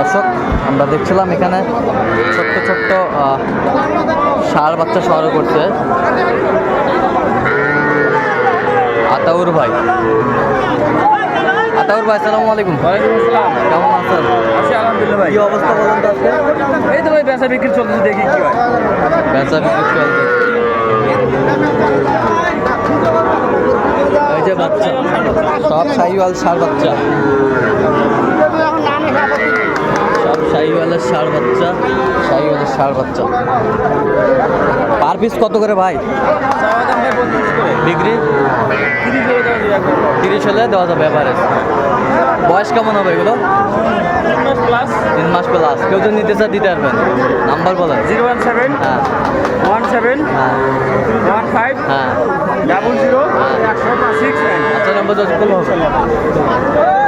দর্শক আমরা দেখছিলাম এখানে ছোট্ট ছোট্ট ষাঁড় বাচ্চা সংগ্রহ করছে। আতাউর ভাই। আতাউর ভাই আসসালামু আলাইকুম। কেমন আছেন? ভাই। কি অবস্থা বলেন তো এই তো ভাই বেচা বিক্রি চলতেছে দেখি কি হয়। বেচা বিক্রি চলছে এই যে বাচ্চা সব সাইওয়াল ষাঁড় বাচ্চা। সাইওয়ালের ষাঁড় বাচ্চা। সাইওয়ালের ষাঁড় বাচ্চা। পার পিস কত করে ভাই? বিক্রি? তিরিশ হলে দেওয়া যাবে এভারেজ বয়স কেমন হবে এগুলো? তিন মাস প্লাস তিন মাস প্লাস কেউ যদি নিতে চায় দিতে পারবেন। নাম্বার বলেন। জিরো ওয়ান সেভেন হ্যাঁ। ওয়ান সেভেন হ্যাঁ। ওয়ান ফাইভ হ্যাঁ। ডাবল জিরো সিক্স আচ্ছা নম্বর হবে